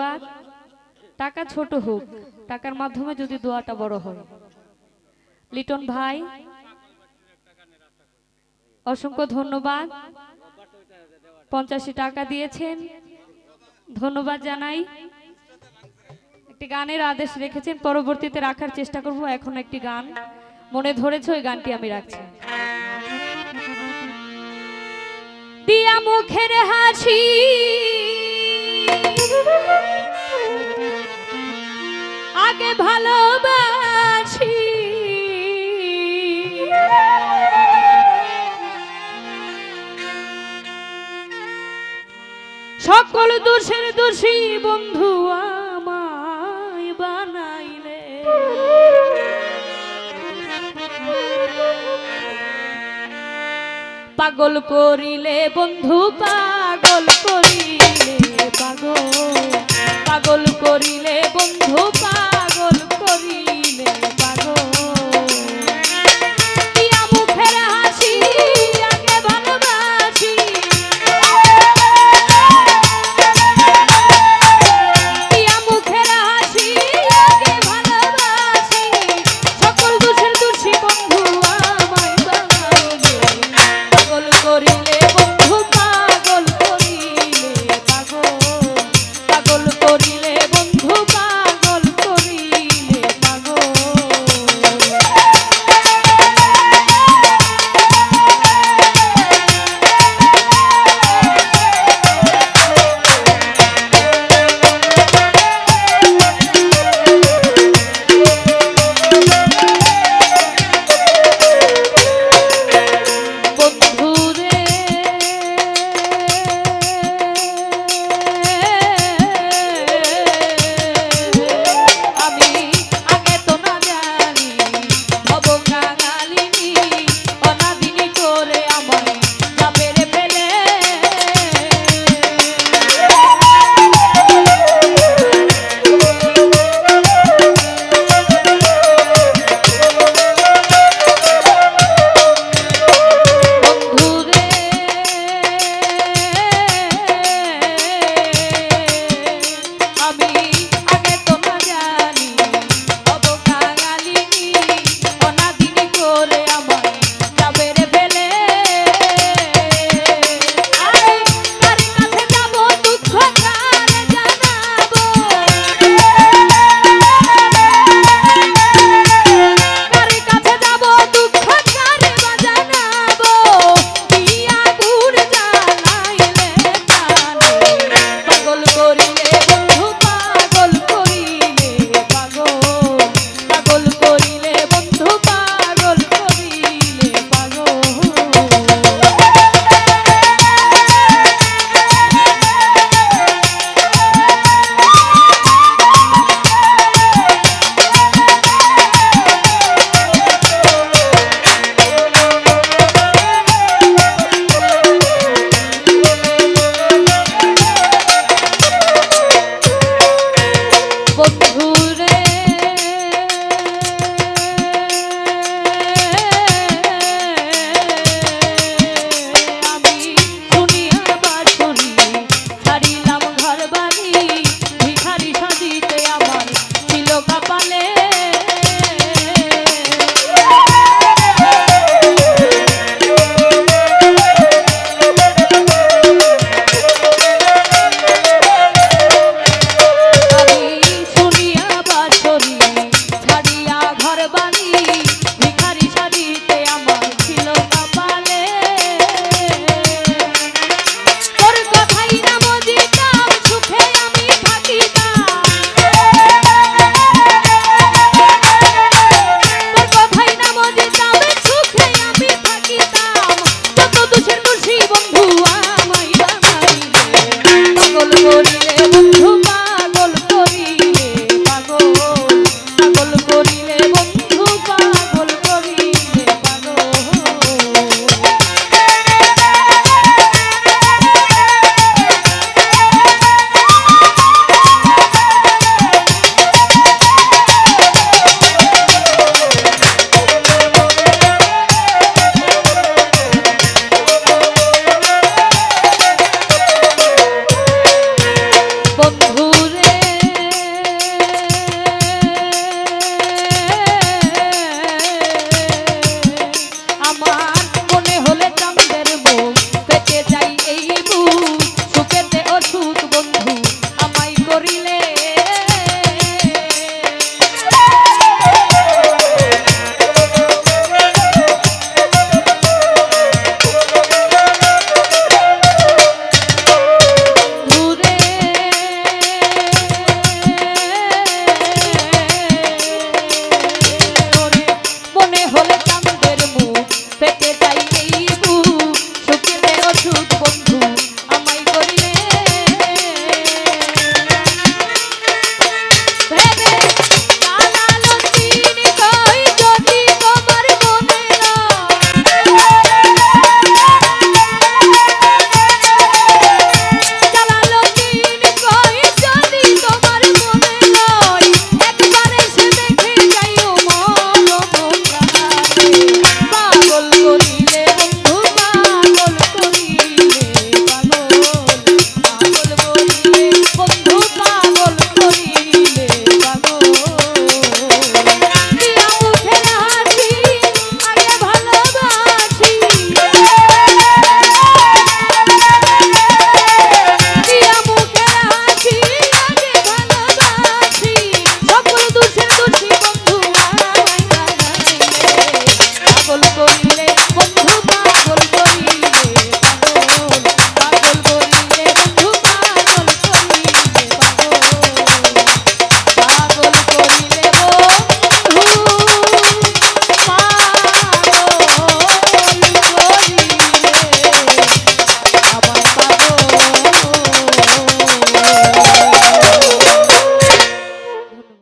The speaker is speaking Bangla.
ধন্যবাদ টাকা ছোট হোক, টাকার মাধ্যমে যদি দোয়াটা বড় হয়। লিটন ভাই, অসংখ্য ধন্যবাদ। পঞ্চাশি টাকা দিয়েছেন। ধন্যবাদ জানাই। একটি গানের আদেশ রেখেছেন, পরবর্তীতে রাখার চেষ্টা করব, এখন একটি গান। মনে ধরেছে, ওই গানটি আমি রাখছি। দিয়া মুখের হাসি। ভালোবাসি। সকল দোষের দোষী বন্ধু আমায় বানাইলে। পাগল করিলে বন্ধু, পাগল করিলে পাগল। পাগল করিলে